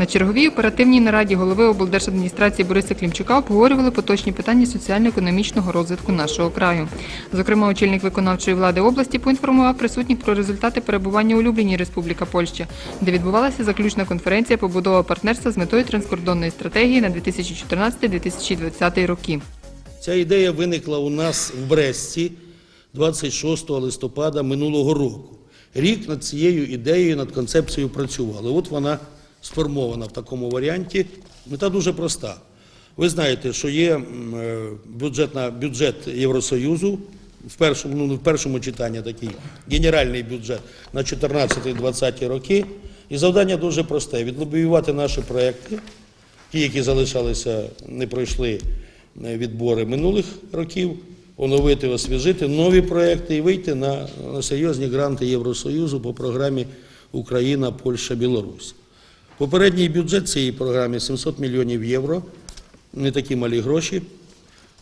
На черговій оперативній нараді голови облдержадміністрації Бориса Клімчука обговорювали поточні питання соціально-економічного розвитку нашого краю. Зокрема, очільник виконавчої влади області поінформував присутніх про результати перебування у Любліні Республіка Польща, де відбувалася заключна конференція побудова партнерства з метою транскордонної стратегії на 2014-2020 роки. Ця ідея виникла у нас в Бресті 26 листопада минулого року. Рік над цією ідеєю, над концепцією працювали. От вона сформована в такому варіанті. Мета дуже проста. Ви знаєте, що є е, бюджетна, бюджет Євросоюзу, в першому, ну, в першому читанні такий генеральний бюджет на 14-20 роки. І завдання дуже просте: відлобіювати наші проекти, ті, які залишалися, не пройшли е, відбори минулих років, оновити, освіжити нові проекти і вийти на, на серйозні гранти Євросоюзу по програмі Україна, Польща, Білорусь. Попередній бюджет цієї програми 700 мільйонів євро, не такі малі гроші.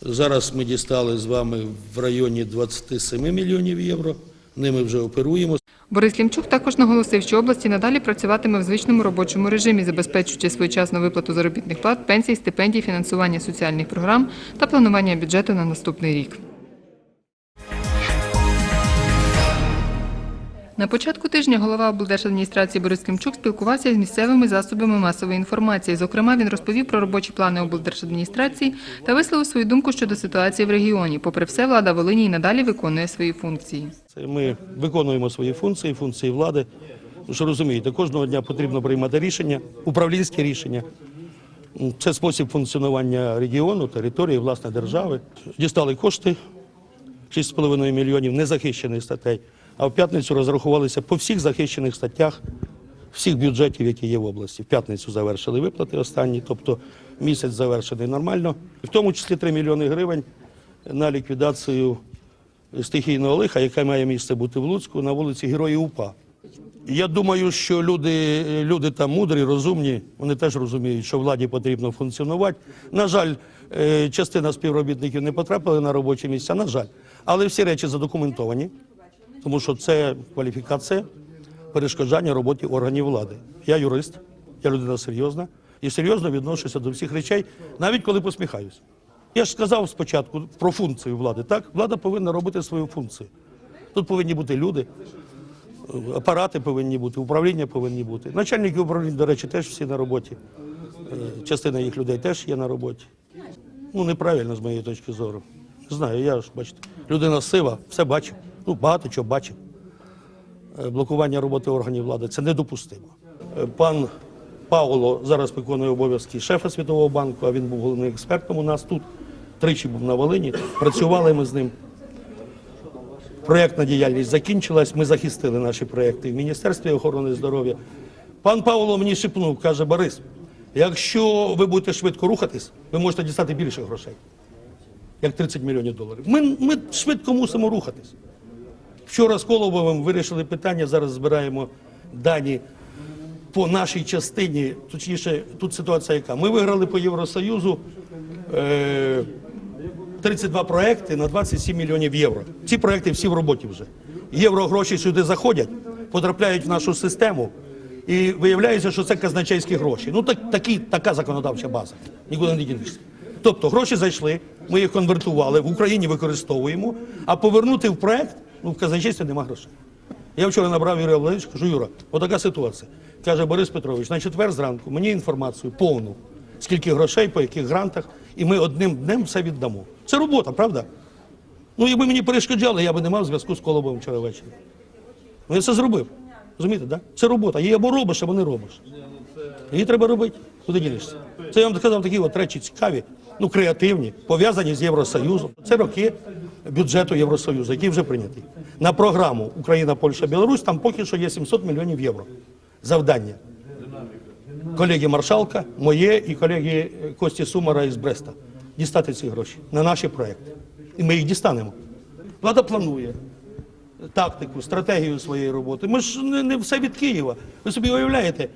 Зараз ми дістали з вами в районі 27 мільйонів євро. Ними вже оперуємо. Борис Клімчук також наголосив, що області надалі працюватиме в звичному робочому режимі, забезпечуючи своєчасну виплату заробітних плат, пенсій, стипендій, фінансування соціальних програм та планування бюджету на наступний рік. На початку тижня голова облдержадміністрації Борис Клімчук спілкувався з місцевими засобами масової інформації. Зокрема, він розповів про робочі плани облдержадміністрації та висловив свою думку щодо ситуації в регіоні. Попри все, влада Волині і надалі виконує свої функції. Ми виконуємо свої функції, функції влади. Що розумієте, кожного дня потрібно приймати рішення, управлінські рішення. Це спосіб функціонування регіону, території, власне, держави. Дістали кошти 6,5 мільйонів незахищених статей, а в п'ятницю розрахувалися по всіх захищених статтях всіх бюджетів, які є в області. В п'ятницю завершили виплати останні, тобто місяць завершений нормально. В тому числі 3 мільйони гривень на ліквідацію стихійного лиха, яке має місце бути в Луцьку на вулиці Героїв УПА. Я думаю, що люди, люди там мудрі, розумні, вони теж розуміють, що владі потрібно функціонувати. На жаль, е, частина співробітників не потрапили на робочі місця, на жаль. Але всі речі задокументовані, тому що це кваліфікація перешкоджання роботі органів влади. Я юрист, я людина серйозна і серйозно відношуся до всіх речей, навіть коли посміхаюся. Я ж сказав спочатку про функцію влади. Так, влада повинна робити свою функцію. Тут повинні бути люди, апарати повинні бути, управління повинні бути. Начальники управління, до речі, теж всі на роботі. Е, Частина їх людей теж є на роботі. Ну, неправильно з моєї точки зору. Знаю, я ж бачите, людина сива, все бачив. Ну, багато чого бачив. Е, Блокування роботи органів влади це недопустимо. Е, Пан Пауло зараз виконує обов'язки шефа Світового банку, а він був головним експертом у нас тут. Тричі був на Волині. Працювали ми з ним. Проєктна діяльність закінчилась. Ми захистили наші проєкти в Міністерстві охорони здоров'я. Пан Павло мені шепнув, каже, Борис, якщо ви будете швидко рухатись, ви можете дістати більше грошей, як 30 мільйонів доларів. Ми, ми швидко мусимо рухатись. Вчора з Колобовим вирішили питання, зараз збираємо дані по нашій частині. Точніше, тут ситуація яка? Ми виграли по Євросоюзу е, 32 проекти на 27 мільйонів євро. Ці проекти всі в роботі вже. Євро гроші сюди заходять, потрапляють в нашу систему. І виявляється, що це казначейські гроші. Ну так, такі, така законодавча база. Нікуди не дінешся. Тобто гроші зайшли, ми їх конвертували, в Україні використовуємо, а повернути в проект, ну в казначействі нема грошей. Я вчора набрав Юрія Володимировича, кажу, Юра, отака ситуація. Каже Борис Петрович, на четвер зранку мені інформацію повну, скільки грошей, по яких грантах, і ми одним днем все віддамо. Це робота, правда? Ну, якби мені перешкоджали, я би не мав зв'язку з Колобовим вчора ввечері. Ну, я це зробив. Розумієте, да? Це робота. Її або робиш, або не робиш. Її треба робити. Куди ділишся? Це я вам сказав такі от речі цікаві, ну креативні, пов'язані з Євросоюзом. Це роки бюджету Євросоюзу, який вже прийнятий. На програму Україна, Польща, Білорусь там поки що є 700 мільйонів євро. Завдання. Колеги Маршалка, моє і колеги Кості Сумара із Бреста. Дістати ці гроші на наші проекти. І ми їх дістанемо. Влада планує тактику, стратегію своєї роботи. Ми ж не, не все від Києва. Ви собі уявляєте,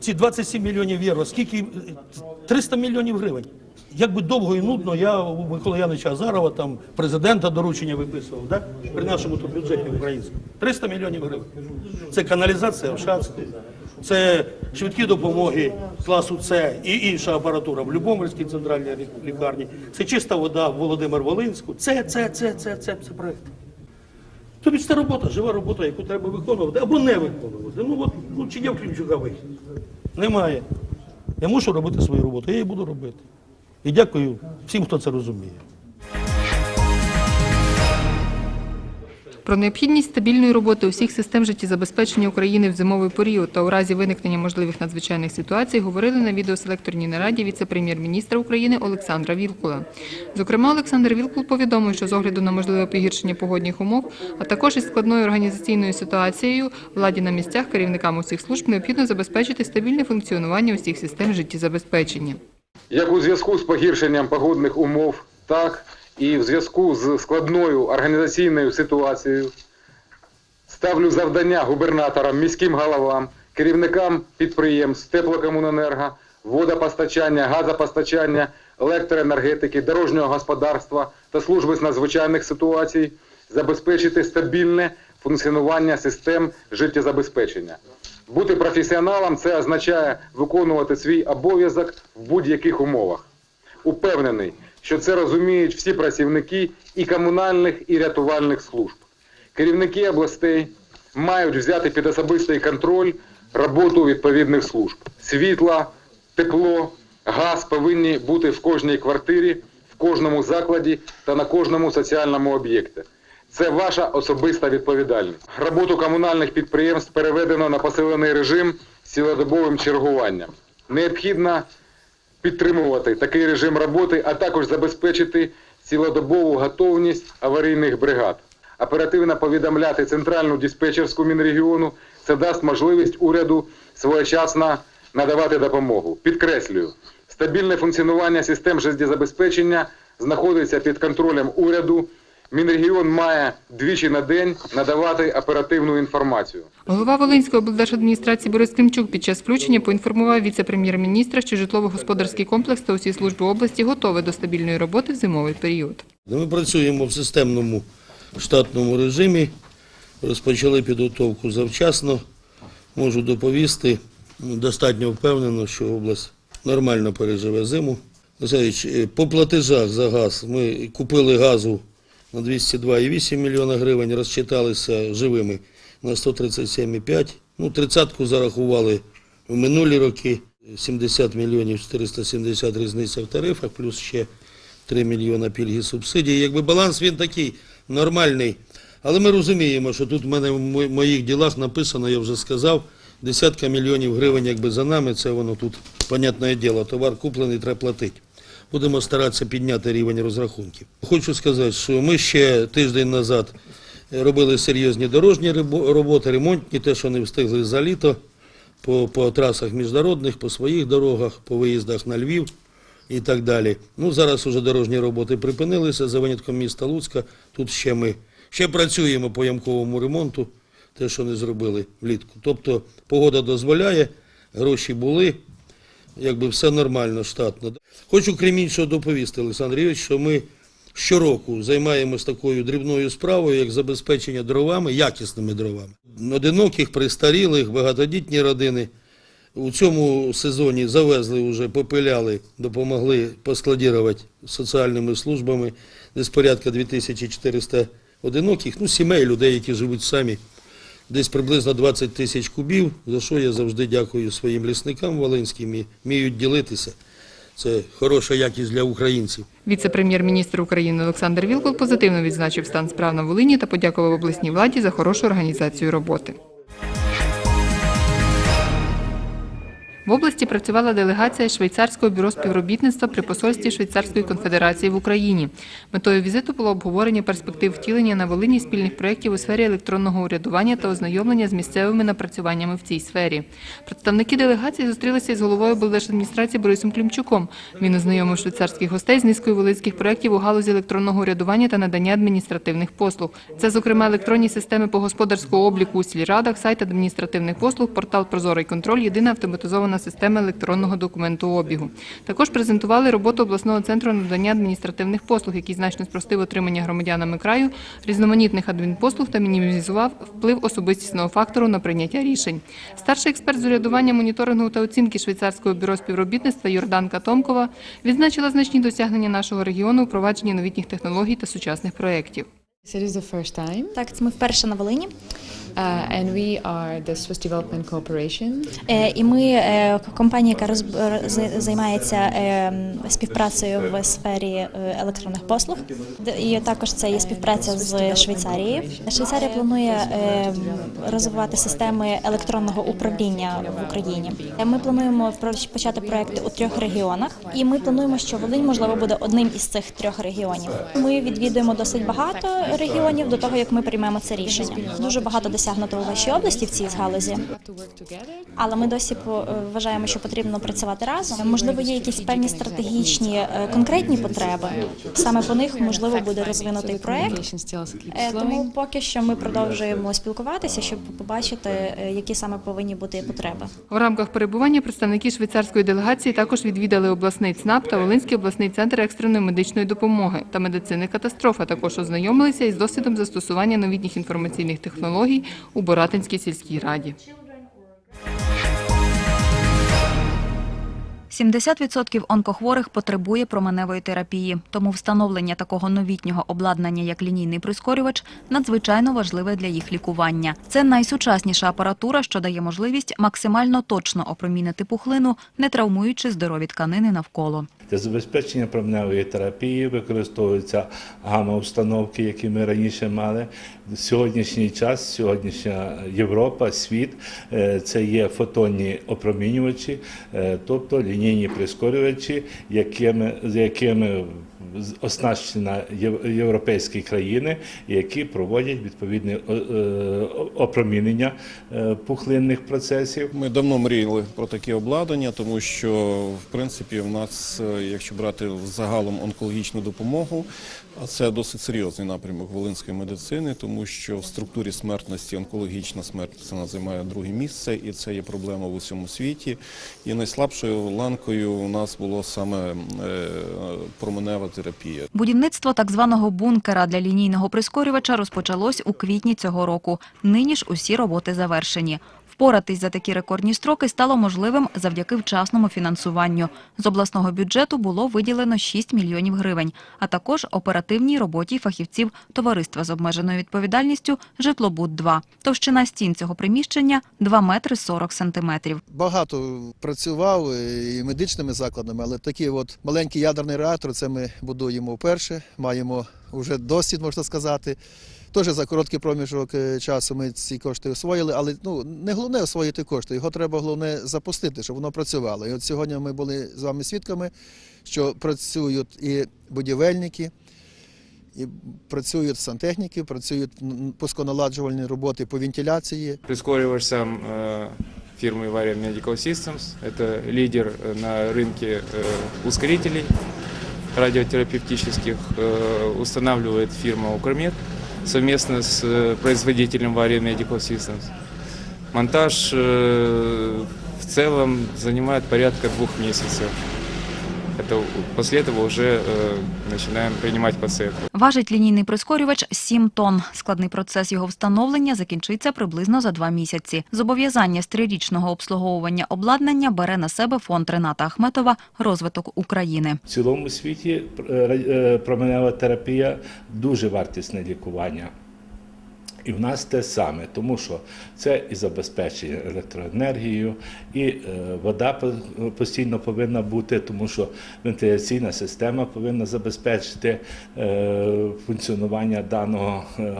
ці 27 мільйонів євро, скільки 300 мільйонів гривень. Як би довго і нудно, я у Миколи Яновича Азарова, там президента доручення виписував, да? при нашому тут бюджеті українському. 300 мільйонів гривень. Це каналізація в Шацьку, Це швидкі допомоги класу С і інша апаратура в Любомирській центральній лікарні. Це чиста вода в Володимир Волинську. Це, це, це, це, це, це проект. Тобто це робота, жива робота, яку треба виконувати або не виконувати. Ну от ну, чи є в Клімчука вихід? Немає. Я мушу робити свою роботу, я її буду робити. І дякую всім, хто це розуміє. Про необхідність стабільної роботи усіх систем життєзабезпечення України в зимовий період та у разі виникнення можливих надзвичайних ситуацій говорили на відеоселекторній нараді віце-прем'єр-міністра України Олександра Вілкула. Зокрема, Олександр Вілкул повідомив, що з огляду на можливе погіршення погодних умов, а також із складною організаційною ситуацією, владі на місцях керівникам усіх служб необхідно забезпечити стабільне функціонування усіх систем життєзабезпечення. Як у зв'язку з погіршенням погодних умов, так і в зв'язку з складною організаційною ситуацією ставлю завдання губернаторам, міським головам, керівникам підприємств, теплокомуненерго, водопостачання, газопостачання, електроенергетики, дорожнього господарства та служби з надзвичайних ситуацій забезпечити стабільне функціонування систем життєзабезпечення. Бути професіоналом це означає виконувати свій обов'язок в будь-яких умовах. Упевнений, що це розуміють всі працівники і комунальних, і рятувальних служб. Керівники областей мають взяти під особистий контроль роботу відповідних служб. Світло, тепло, газ повинні бути в кожній квартирі, в кожному закладі та на кожному соціальному об'єкті. Це ваша особиста відповідальність. Роботу комунальних підприємств переведено на посилений режим з цілодобовим чергуванням. Необхідно підтримувати такий режим роботи, а також забезпечити цілодобову готовність аварійних бригад. Оперативно повідомляти центральну диспетчерську мінрегіону це дасть можливість уряду своєчасно надавати допомогу. Підкреслюю, стабільне функціонування систем життєзабезпечення знаходиться під контролем уряду. Мінрегіон має двічі на день надавати оперативну інформацію. Голова Волинської облдержадміністрації Борис Климчук під час включення поінформував віце-прем'єр-міністра, що житлово-господарський комплекс та усі служби області готові до стабільної роботи в зимовий період. Ми працюємо в системному штатному режимі, розпочали підготовку завчасно. Можу доповісти, достатньо впевнено, що область нормально переживе зиму. Е, По платежах за газ ми купили газу на 202,8 мільйона гривень, розчиталися живими на 137,5. Ну, тридцятку зарахували в минулі роки, 70 мільйонів 470 різниця в тарифах, плюс ще 3 мільйона пільги субсидій. Якби баланс він такий нормальний. Але ми розуміємо, що тут в мене в моїх ділах написано, я вже сказав, десятка мільйонів гривень якби за нами, це воно тут, понятне діло, товар куплений, треба платити. Будемо старатися підняти рівень розрахунків. Хочу сказати, що ми ще тиждень назад робили серйозні дорожні роботи, ремонтні, те, що не встигли за літо, по, по трасах міжнародних, по своїх дорогах, по виїздах на Львів і так далі. Ну, зараз вже дорожні роботи припинилися за винятком міста Луцька. Тут ще ми ще працюємо по ямковому ремонту, те, що не зробили влітку. Тобто погода дозволяє, гроші були, якби все нормально, штатно. Хочу крім іншого доповісти, Олександр Юрійович, що ми щороку займаємось такою дрібною справою, як забезпечення дровами, якісними дровами. Одиноких, престарілих, багатодітні родини. У цьому сезоні завезли вже, попиляли, допомогли поскладірувати соціальними службами десь порядка 2400 одиноких, ну, сімей, людей, які живуть самі, десь приблизно 20 тисяч кубів, за що я завжди дякую своїм лісникам волинським і вміють ділитися. Це хороша якість для українців. Віце-прем'єр-міністр України Олександр Вілкул позитивно відзначив стан справ на Волині та подякував обласній владі за хорошу організацію роботи. В області працювала делегація Швейцарського бюро співробітництва при посольстві Швейцарської конфедерації в Україні. Метою візиту було обговорення перспектив втілення на Волині спільних проєктів у сфері електронного урядування та ознайомлення з місцевими напрацюваннями в цій сфері. Представники делегації зустрілися із головою облдержадміністрації Борисом Клімчуком. Він ознайомив швейцарських гостей з низкою волинських проєктів у галузі електронного урядування та надання адміністративних послуг. Це, зокрема, електронні системи по господарського обліку у сільрадах, сайт адміністративних послуг, портал Прозорий контроль, єдина автоматизована впроваджена система електронного документообігу. Також презентували роботу обласного центру надання адміністративних послуг, який значно спростив отримання громадянами краю різноманітних адмінпослуг та мінімізував вплив особистісного фактору на прийняття рішень. Старший експерт з урядування моніторингу та оцінки швейцарського бюро співробітництва Йорданка Томкова відзначила значні досягнення нашого регіону у впровадженні новітніх технологій та сучасних проєктів. Так, це ми вперше на Волині. Uh, and we are the Swiss Development Cooperation. Е, І ми е, компанія, яка роз- займається е, співпрацею в сфері е, електронних послуг. І також це є співпраця з Швейцарією. Швейцарія планує е, розвивати системи електронного управління в Україні. Ми плануємо почати проекти у трьох регіонах, і ми плануємо, що Волинь можливо буде одним із цих трьох регіонів. Ми відвідуємо досить багато регіонів до того, як ми приймемо це рішення. Дуже багато досягнуто у вашій області в цій галузі. Але ми досі е, вважаємо, що потрібно працювати разом. Можливо, є якісь певні стратегічні е, конкретні потреби. Саме по них можливо буде розвинутий проект. Е, Тому поки що ми продовжуємо спілкуватися, щоб побачити, які саме повинні бути потреби. В рамках перебування представники швейцарської делегації також відвідали обласний ЦНАП та Волинський обласний центр екстреної медичної допомоги та медицини катастроф, а також ознайомилися із досвідом застосування новітніх інформаційних технологій у Боратинській сільській раді. 70% онкохворих потребує променевої терапії, тому встановлення такого новітнього обладнання, як лінійний прискорювач, надзвичайно важливе для їх лікування. Це найсучасніша апаратура, що дає можливість максимально точно опромінити пухлину, не травмуючи здорові тканини навколо. Для забезпечення променевої терапії використовуються гамма-установки, які ми раніше мали. Сьогоднішній час, сьогоднішня Європа, світ е, це є фотонні опромінювачі, е, тобто лінійні прискорювачі, якими, якими оснащена європейські країни, які проводять відповідне е, е, опромінення е, пухлинних процесів. Ми давно мріяли про такі обладнання, тому що в принципі в нас, якщо брати загалом онкологічну допомогу, а це досить серйозний напрямок волинської медицини, тому що в структурі смертності онкологічна смертність вона займає друге місце, і це є проблема в усьому світі. І найслабшою ланкою у нас було саме е, променева терапія. Будівництво так званого бункера для лінійного прискорювача розпочалось у квітні цього року. Нині ж усі роботи завершені. Впоратись за такі рекордні строки стало можливим завдяки вчасному фінансуванню. З обласного бюджету було виділено 6 мільйонів гривень, а також оперативній роботі фахівців товариства з обмеженою відповідальністю «Житлобуд-2». Товщина стін цього приміщення – 2 метри 40 сантиметрів. Багато працював і медичними закладами, але такий от маленький ядерний реактор це ми будуємо вперше. Маємо вже досвід, можна сказати. Теж за короткий проміжок е, часу ми ці кошти освоїли, але ну не головне освоїти кошти, його треба головне запустити, щоб воно працювало. І от сьогодні ми були з вами свідками, що працюють і будівельники, і працюють сантехніки, працюють м, пусконаладжувальні роботи по вентиляції. Прискоривач сам э, фирмы Varia Medical Systems. Это лидер э, на рынке э, ускорителей радиотерапевтических. Э, Устанавливает фирма Укрмед совместно с э, производителем Varia Medical Systems. Монтаж э, в целом занимает порядка двух месяцев Это после этого уже э, начинаем принимать пациентов. Важить лінійний прискорювач 7 тонн. Складний процес його встановлення закінчиться приблизно за два місяці. Зобов'язання з трирічного обслуговування обладнання бере на себе фонд Рената Ахметова «Розвиток України». В цілому світі е, е, променева терапія дуже вартісне лікування. І в нас те саме, тому що це і забезпечення електроенергією, і е, вода постійно повинна бути, тому що вентиляційна система повинна забезпечити е, функціонування даного е,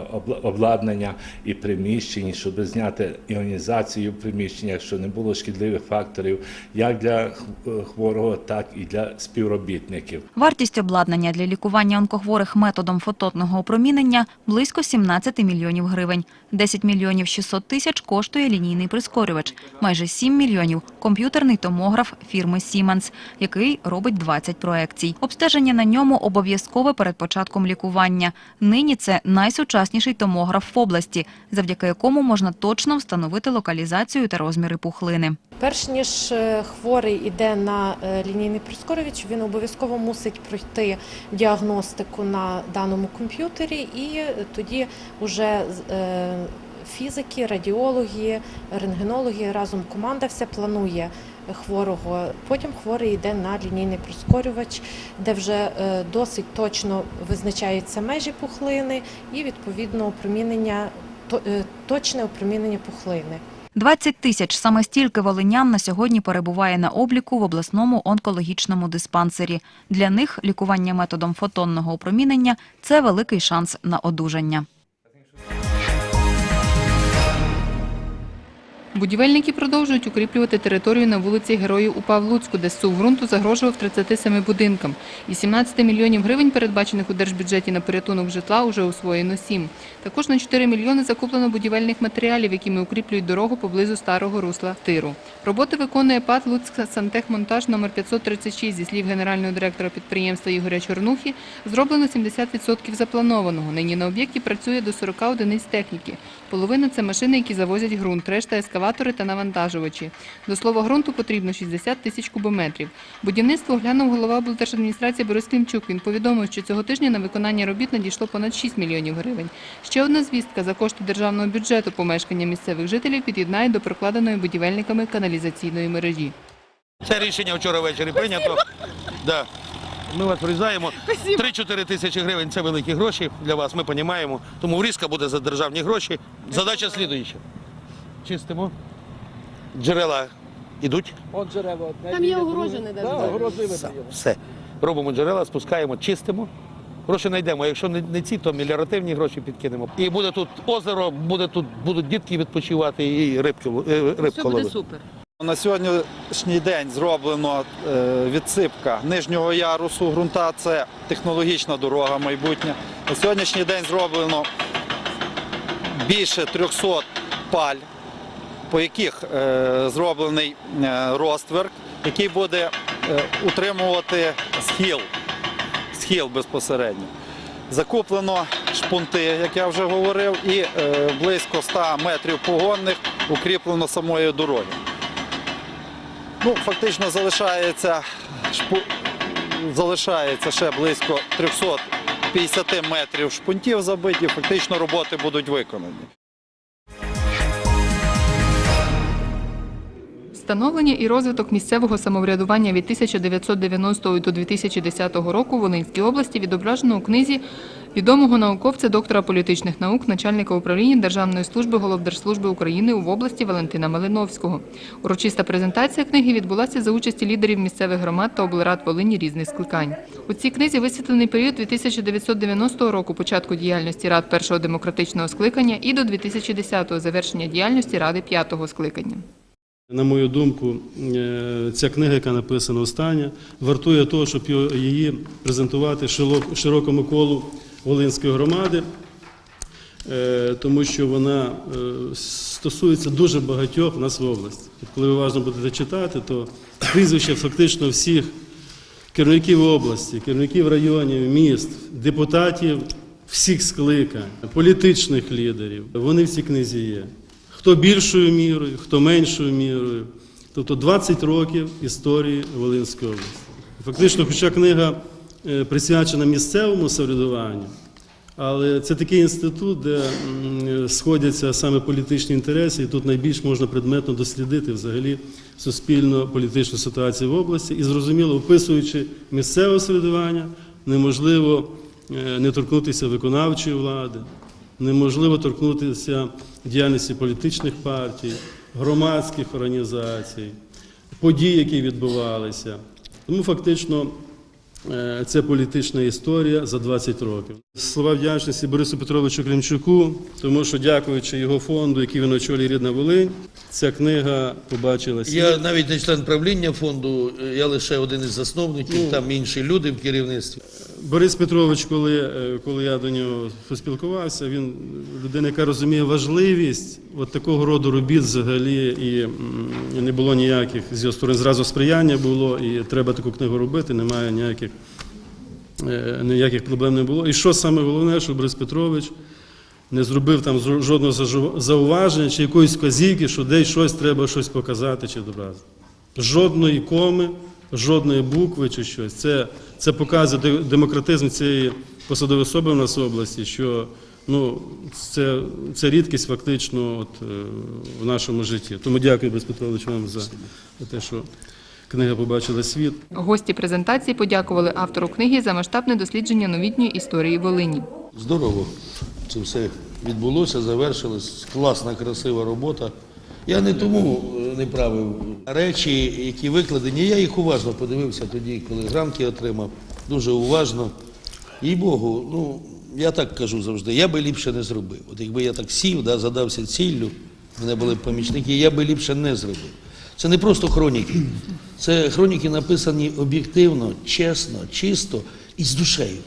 обладнання і приміщень, щоб зняти іонізацію приміщеннях, щоб не було шкідливих факторів як для хворого, так і для співробітників. Вартість обладнання для лікування онкохворих методом фотонного опромінення – близько 17 мільйонів гривень. Гривень. 10 мільйонів 600 тисяч коштує лінійний прискорювач. Майже 7 мільйонів – комп'ютерний томограф фірми Siemens, який робить 20 проекцій. Обстеження на ньому обов'язкове перед початком лікування. Нині це найсучасніший томограф в області, завдяки якому можна точно встановити локалізацію та розміри пухлини. Перш ніж е, хворий йде на е, лінійний прискорювач, він обов'язково мусить пройти діагностику на даному комп'ютері, і е, тоді вже фізики, радіологи, рентгенологи разом команда вся планує хворого. Потім хворий йде на лінійний прискорювач, де вже е, досить точно визначаються межі пухлини і відповідно опромінення е, точне опромінення пухлини. 20 тисяч саме стільки волинян на сьогодні перебуває на обліку в обласному онкологічному диспансері. Для них лікування методом фотонного опромінення – це великий шанс на одужання. Будівельники продовжують укріплювати територію на вулиці Героїв у Павлуцьку, де сув ґрунту загрожував 37 будинкам. Із 17 мільйонів гривень, передбачених у держбюджеті на порятунок житла, уже освоєно 7. Також на 4 мільйони закуплено будівельних матеріалів, якими укріплюють дорогу поблизу старого русла тиру. Роботи виконує ПАТ «Луцька сантехмонтаж номер 536 зі слів генерального директора підприємства Ігоря Чорнухи. Зроблено 70% запланованого. Нині на об'єкті працює до 40 одиниць техніки. Половина – це машини, які завозять ґрунт, решта – ескаватори та навантажувачі. До слова, ґрунту потрібно 60 тисяч кубометрів. Будівництво оглянув голова облдержадміністрації Борис Клімчук. Він повідомив, що цього тижня на виконання робіт надійшло понад 6 мільйонів гривень. Ще одна звістка – за кошти державного бюджету помешкання місцевих жителів під'єднають до прокладеної будівельниками каналізаційної мережі. Це рішення вчора ввечері прийнято. Да. Ми вас врізаємо. 3-4 тисячі гривень це великі гроші для вас, ми розуміємо. Тому врізка буде за державні гроші. Задача слідуюча. Чистимо. Джерела йдуть. Там є огорожене Все. Все. Робимо джерела, спускаємо, чистимо. Гроші знайдемо. Якщо не, не ці, то меліоративні гроші підкинемо. І буде тут озеро, буде тут будуть дітки відпочивати і рибки, л- е, рибку ловити. супер. На сьогоднішній день зроблено е, відсипка нижнього ярусу ґрунта. Це технологічна дорога майбутня. На сьогоднішній день зроблено більше 300 паль, по яких е, зроблений е, розтверк, який буде утримувати схил, схил безпосередньо. Закуплено шпунти, як я вже говорив, і близько 100 метрів погонних укріплено самої дороги. Ну, фактично залишається, шпу... залишається ще близько 350 метрів шпунтів забиті, фактично роботи будуть виконані. Становлення і розвиток місцевого самоврядування від 1990 до 2010 року в Волинській області відображено у книзі відомого науковця, доктора політичних наук, начальника управління Державної служби Головдержслужби України в області Валентина Малиновського. Урочиста презентація книги відбулася за участі лідерів місцевих громад та облрад Волині різних скликань. У цій книзі висвітлений період 1990 року початку діяльності рад першого демократичного скликання і до 2010-го завершення діяльності ради п'ятого скликання. На мою думку, е, ця книга, яка написана остання, вартує того, щоб її презентувати широкому колу Волинської громади, е, тому що вона е, стосується дуже багатьох в нас в області. Коли ви уважно будете читати, то прізвища фактично всіх керівників області, керівників районів, міст, депутатів всіх скликань, політичних лідерів, вони в цій книзі є. Хто більшою мірою, хто меншою мірою. Тобто 20 років історії Волинської області. Фактично, хоча книга присвячена місцевому самоврядуванню, але це такий інститут, де сходяться саме політичні інтереси, і тут найбільш можна предметно дослідити взагалі суспільно-політичну ситуацію в області. І зрозуміло, описуючи місцеве самоврядування, неможливо е, не торкнутися виконавчої влади, неможливо торкнутися діяльності політичних партій, громадських організацій, подій, які відбувалися. Тому фактично е, це політична історія за 20 років. Слова вдячності Борису Петровичу Клімчуку, тому що, дякуючи його фонду, який він очолює Рідна Волинь, ця книга побачилася. Я навіть не член правління фонду, я лише один із засновників, там інші люди в керівництві. Борис Петрович, коли, е, коли я до нього поспілкувався, він людина, яка розуміє важливість от такого роду робіт взагалі, і не було ніяких з його сторони зразу сприяння було, і треба таку книгу робити, немає ніяких, е, ніяких проблем не було. І що саме головне, що Борис Петрович не зробив там жодного зауваження чи якоїсь вказівки, що десь щось треба щось показати чи добразити. Жодної коми, жодної букви чи щось. Це, це показує де- демократизм цієї посадової особи в нас в області, що ну, це, це рідкість фактично от, е, в нашому житті. Тому дякую, Борис Петрович, вам за, за те, що книга побачила світ. Гості презентації подякували автору книги за масштабне дослідження новітньої історії Волині. Здорово. Це все відбулося, завершилось. Класна, красива робота. Я не тому е, не правив речі, які викладені. Я їх уважно подивився тоді, коли гранки отримав. Дуже уважно. І Богу, ну я так кажу завжди, я би ліпше не зробив. От якби я так сів, да, задався ціллю, в мене були помічники, я би ліпше не зробив. Це не просто хроніки. Це хроніки написані об'єктивно, чесно, чисто і з душею.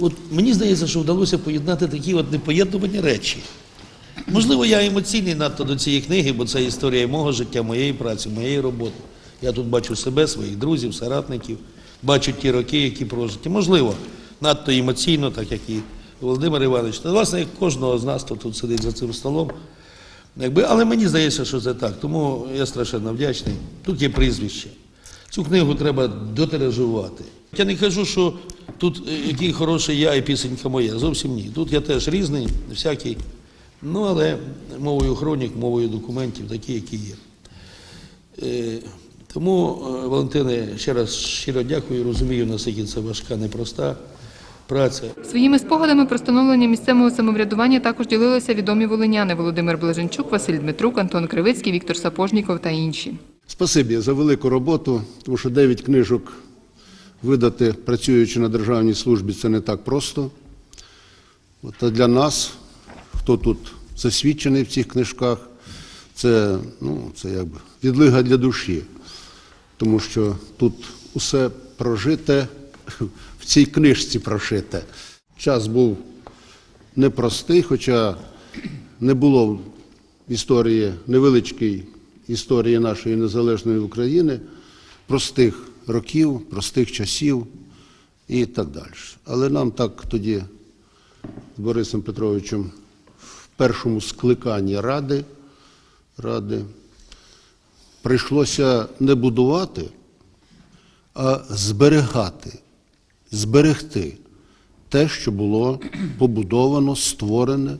От мені здається, що вдалося поєднати такі от непоєднувані речі. Можливо, я емоційний надто до цієї книги, бо це історія мого життя, моєї праці, моєї роботи. Я тут бачу себе, своїх друзів, соратників, бачу ті роки, які прожиті. Можливо, надто емоційно, так як і Володимир Іванович. Та, власне, як кожного з нас, хто тут сидить за цим столом. Якби, але мені здається, що це так. Тому я страшенно вдячний. Тут є прізвище. Цю книгу треба дотиражувати. Я не кажу, що тут е, який хороший я і пісенька моя. Зовсім ні. Тут я теж різний, всякий. Ну, але мовою хронік, мовою документів, такі, які є. Е, Тому, е, Валентине, ще раз щиро дякую. Розумію, наскільки це важка, непроста праця. Своїми спогадами про становлення місцевого самоврядування також ділилися відомі волиняни Володимир Блаженчук, Василь Дмитрук, Антон Кривицький, Віктор Сапожніков та інші. Спасибі за велику роботу, тому що 9 книжок видати, працюючи на державній службі, це не так просто. От, для нас, хто тут засвідчений в цих книжках, це, ну, це якби відлига для душі, тому що тут усе прожите, в цій книжці прошите. Час був непростий, хоча не було в історії невеличкій історії нашої незалежної України, простих років, простих часів і так далі. Але нам так тоді з Борисом Петровичем першому скликанні Ради, Ради прийшлося не будувати, а зберігати, зберегти те, що було побудовано, створене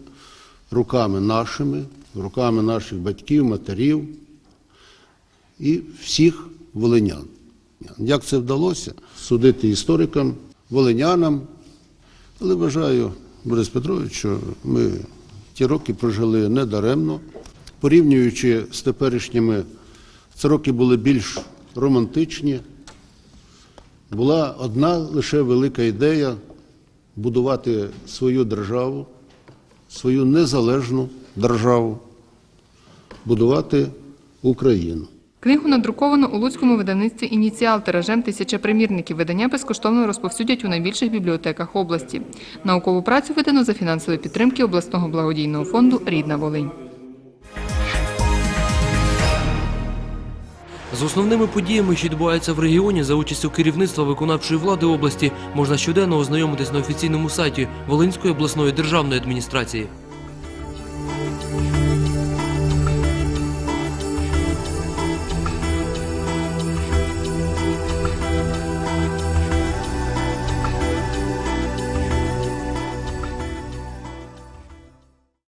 руками нашими, руками наших батьків, матерів і всіх волинян. Як це вдалося? Судити історикам, волинянам, але вважаю, Борис Петрович, що ми ті роки прожили недаремно. Порівнюючи з теперішніми, ці роки були більш романтичні. Була одна лише велика ідея будувати свою державу, свою незалежну державу, будувати Україну. Книгу надруковано у Луцькому видавництві «Ініціал» тиражем тисяча примірників. Видання безкоштовно розповсюдять у найбільших бібліотеках області. Наукову працю видано за фінансової підтримки обласного благодійного фонду «Рідна Волинь». З основними подіями, що відбуваються в регіоні за участю керівництва виконавчої влади області, можна щоденно ознайомитись на офіційному сайті Волинської обласної державної адміністрації.